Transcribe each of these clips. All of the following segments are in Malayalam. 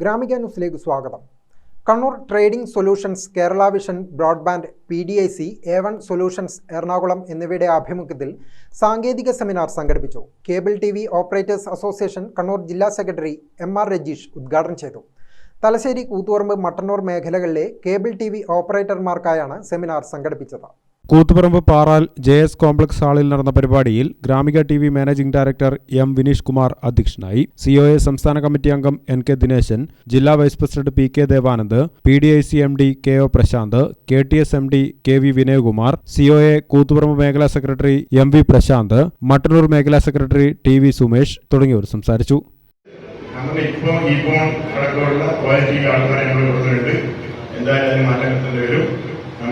ഗ്രാമിക ന്യൂസിലേക്ക് സ്വാഗതം. Kannur trading solutions Kerala vision broadband P D I C A one solutions Ernakulam എന്നിവയുടെ ആഭിമുഖ്യത്തിൽ സാങ്കേതിക സെമിനാർ സംഘടിപ്പിച്ചു. Cable T V operators association Kannur ജില്ലാ സെക്രട്ടറി എം ആർ രജീഷ് ഉദ്ഘാടനം ചെയ്തു. തലശ്ശേരി കൂത്തുപറമ്പ് മട്ടന്നൂർ മേഖലകളിലെ കേബിൾ ടി വി ഓപ്പറേറ്റർമാർക്കായാണ് സെമിനാർ സംഘടിപ്പിച്ചത്. Koothuparamba Paral J S complex ഹാളിൽ നടന്ന പരിപാടിയിൽ Gramika T V managing director M Vineesh Kumar അധ്യക്ഷനായി. സിഒഎ സംസ്ഥാന കമ്മിറ്റി അംഗം എൻ കെ ദിനേശൻ ജില്ലാ vice president P K Devanand P D I C M D K O Prashanth K T S M D K V Vinayakumar COA Koothuparamba മേഖലാ secretary M V Prashanth Mattannur മേഖലാ സെക്രട്ടറി ടി വി സുമേഷ് തുടങ്ങിയവർ സംസാരിച്ചു. ഈ എന്തായാലും മാറ്റം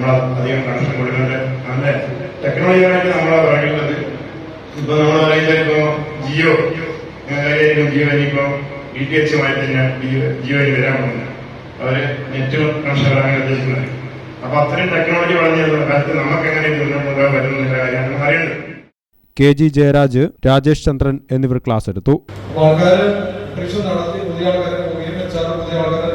നമ്മൾ അധികം കണക്ഷൻ കൊടുക്കുന്നുണ്ട് നല്ല ടെക്നോളജികളായിട്ട് നമ്മളാ പറയുന്നത് ഇപ്പൊ നമ്മൾ പറയുന്നത് ഇപ്പൊ ജിയോ കൈകാര്യം ജിയോ ഇനിയിപ്പോ ഡി ടി എച്ച് മാറ്റി ജിയോ വരാൻ പോകുന്നത് അവർ നെറ്റ് കണക്ഷനാണ് ഉദ്ദേശിക്കുന്നത്. അപ്പൊ അത്രയും ടെക്നോളജി വളർന്നു കാലത്ത് നമുക്ക് എങ്ങനെ മുന്നോട്ട് പോകാൻ പറ്റുന്ന കാര്യമാണ് അറിയേണ്ടത്. കെ ജി ജയരാജ് രാജേഷ് ചന്ദ്രൻ എന്നിവർ ക്ലാസ് എടുത്തു. ആൾക്കാർ ആൾക്കാര് പരീക്ഷ നടത്തി പുതിയ ആൾക്കാരെ പുതിയ ആൾക്കാരെ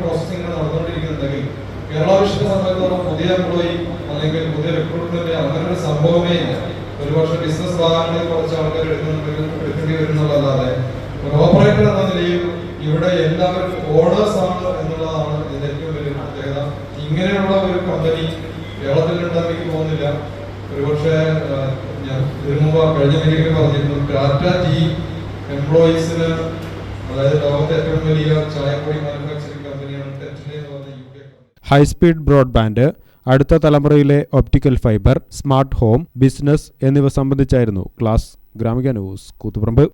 പ്രോസസ്സിംഗ് നടന്നുകൊണ്ടിരിക്കുന്നുണ്ടെങ്കിൽ കേരള വിഷയത്തെ സംബന്ധിച്ചിടത്തോളം പുതിയ എംപ്ലോയി അല്ലെങ്കിൽ പുതിയ റിക്രൂട്ട്മെന്റ് അങ്ങനെ ഒരു സംഭവമേ ഇല്ല. ഒരു പക്ഷേ ബിസിനസ് ഭാഗങ്ങളിൽ കുറച്ച് ആൾക്കാർ എടുക്കുന്നുണ്ടെങ്കിൽ എടുക്കേണ്ടി വരുന്നുള്ളതല്ലാതെ. ഒരു ഓപ്പറേറ്റർ എന്ന നിലയിൽ ഇവിടെ എല്ലാവരും ഓർഡേഴ്സ് ആണ് എന്നുള്ളതാണ് ഇതിന്റെ ഏറ്റവും വലിയ പ്രത്യേകത. ഇങ്ങനെയുള്ള ഒരു കമ്പനി കേരളത്തിൽ ഉണ്ടെന്ന് എനിക്ക് തോന്നുന്നില്ല ഒരുപക്ഷെ ഞാൻ ഇതിനു കഴിഞ്ഞ മീറ്റിംഗിൽ പറഞ്ഞിരുന്നു ടാറ്റ ടീ എംപ്ലോയീസിന് അതായത് ലോകത്തെ ഏറ്റവും വലിയ ചായപ്പൊടി മാനുഫാക്ചറിംഗ് കമ്പനിയാണ് ടെറ്റിലെ എന്ന് പറഞ്ഞ യു ബ്രോഡ്ബാൻഡ് അടുത്ത തലമുറയിലെ optical fibre smart home business എന്നിവ സംബന്ധിച്ചായിരുന്നു ക്ലാസ്. ഗ്രാമിക ന്യൂസ് കൂത്തുപറമ്പ്.